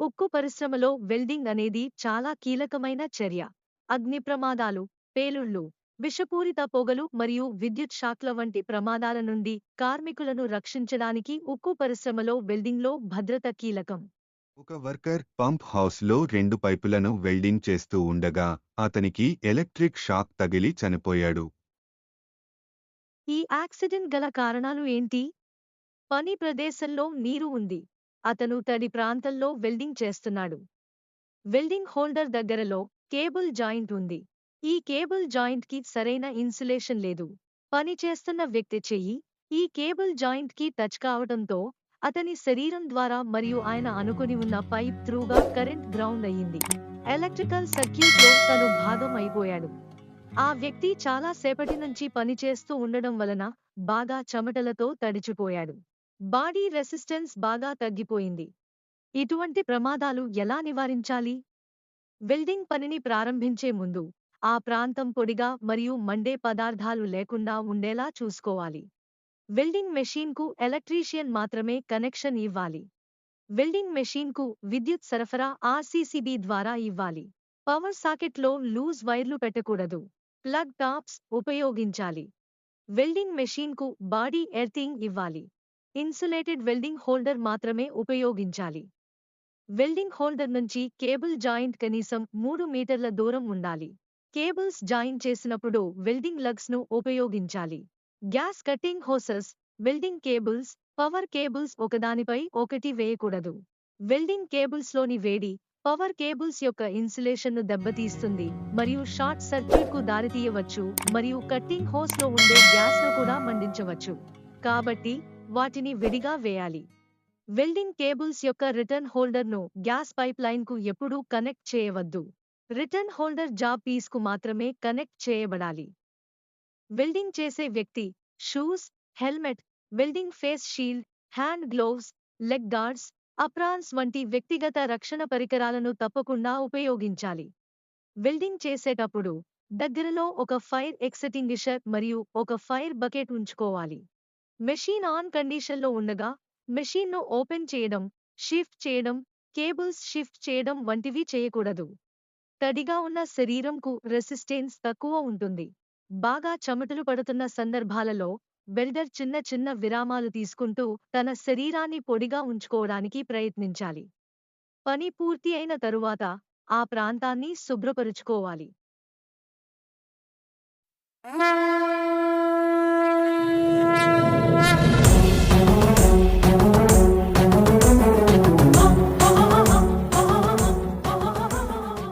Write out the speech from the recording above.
ఉక్కు పరిశ్రమలో వెల్డింగ్ అనేది చాలా కీలకమైన చర్య. అగ్ని ప్రమాదాలు పేలుళ్ళు విషపూరిత పొగలు మరియు విద్యుత్ షాక్ల వంటి ప్రమాదాల నుండి కార్మికులను రక్షించడానికి ఉక్కు పరిశ్రమలో వెల్డింగ్లో భద్రత కీలకం. ఒక వర్కర్ పంప్ హౌస్లో రెండు పైపులను వెల్డింగ్ చేస్తూ ఉండగా అతనికి ఎలక్ట్రిక్ షాక్ తగిలి చనిపోయాడు. ఈ యాక్సిడెంట్ గల కారణాలు ఏంటి? పని ప్రదేశంలో నీరు ఉంది. అతను తడి ప్రాంతంలో వెల్డింగ్ చేస్తున్నాడు. వెల్డింగ్ హోల్డర్ దగ్గరలో కేబుల్ జాయింట్ ఉంది. ఈ కేబుల్ జాయింట్కి సరైన ఇన్సులేషన్ లేదు. పని చేస్తున్న వ్యక్తి చెయ్యి. ఈ కేబుల్ జాయింట్కి టచ్ కావడంతో అతని శరీరం ద్వారా మరియు ఆయన అనుకుని ఉన్న పైప్ త్రూగా కరెంట్ గ్రౌండ్ అయ్యింది. ఎలక్ట్రికల్ సర్క్యూట్లో తను భాగం అయిపోయాడు. ఆ వ్యక్తి చాలా సేపటి నుంచి పనిచేస్తూ ఉండడం వలన బాగా చెమటలతో తడిచిపోయాడు. బాడీ రెసిస్టెన్స్ బాగా తగ్గిపోయింది. ఇటువంటి ప్రమాదాలు ఎలా నివారించాలి? వెల్డింగ్ పనిని ప్రారంభించే ముందు ఆ ప్రాంతం పొడిగా మరియు మండే పదార్థాలు లేకుండా ఉండేలా చూసుకోవాలి. వెల్డింగ్ మెషీన్కు ఎలక్ట్రీషియన్ మాత్రమే కనెక్షన్ ఇవ్వాలి. వెల్డింగ్ మెషీన్కు విద్యుత్ సరఫరా ఆర్సీసీబీ ద్వారా ఇవ్వాలి. పవర్ సాకెట్లో లూజ్ వైర్లు పెట్టకూడదు. ప్లగ్ టాప్స్ ఉపయోగించాలి. వెల్డింగ్ మెషీన్కు బాడీ ఎర్తింగ్ ఇవ్వాలి. ఇన్సులేటెడ్ వెల్డింగ్ హోల్డర్ మాత్రమే ఉపయోగించాలి. వెల్డింగ్ హోల్డర్ నుంచి కేబుల్ జాయింట్ కనీసం మూడు మీటర్ల దూరం ఉండాలి. కేబుల్స్ జాయిన్ చేసినప్పుడు వెల్డింగ్ లగ్స్ను ఉపయోగించాలి. Gas cutting hoses welding cables power cables ఒకదానిపై ఒకటి వేయకూడదు. వెల్డింగ్ కేబుల్స్లోని వేడి పవర్ కేబుల్స్ యొక్క ఇన్సులేషన్ను దెబ్బతీస్తుంది మరియు షార్ట్ సర్క్యూట్కు దారితీయవచ్చు మరియు కట్టింగ్ హోస్లో ఉండే గ్యాస్ను కూడా మండించవచ్చు. కాబట్టి వాటిని విడిగా వేయాలి. వెల్డింగ్ కేబుల్స్ యొక్క రిటర్న్ హోల్డర్ను గ్యాస్ పైప్లైన్కు ఎప్పుడూ కనెక్ట్ చేయవద్దు. రిటర్న్ హోల్డర్ జాబ్ పీస్కు మాత్రమే కనెక్ట్ చేయబడాలి. వెల్డింగ్ చేసే వ్యక్తి shoes helmet welding face shield hand gloves leg guards aprons వంటి వ్యక్తిగత రక్షణ పరికరాలను తప్పకుండా ఉపయోగించాలి. వెల్డింగ్ చేసేటప్పుడు దగ్గరలో ఒక ఫైర్ ఎక్సటింగిషర్ మరియు ఒక ఫైర్ బకెట్ ఉంచుకోవాలి. మెషీన్ ఆన్ కండిషన్లో ఉండగా మెషీన్ను ఓపెన్ చేయడం షిఫ్ట్ చేయడం కేబుల్స్ షిఫ్ట్ చేయడం వంటివి చేయకూడదు. తడిగా ఉన్న శరీరంకు రెసిస్టెన్స్ తక్కువ ఉంటుంది. బాగా చెమటలు పడుతున్న సందర్భాలలో వెల్డర్ చిన్న చిన్న విరామాలు తీసుకుంటూ తన శరీరాన్ని పొడిగా ఉంచుకోవడానికి ప్రయత్నించాలి. పని పూర్తి అయిన తరువాత ఆ ప్రాంతాన్ని శుభ్రపరుచుకోవాలి.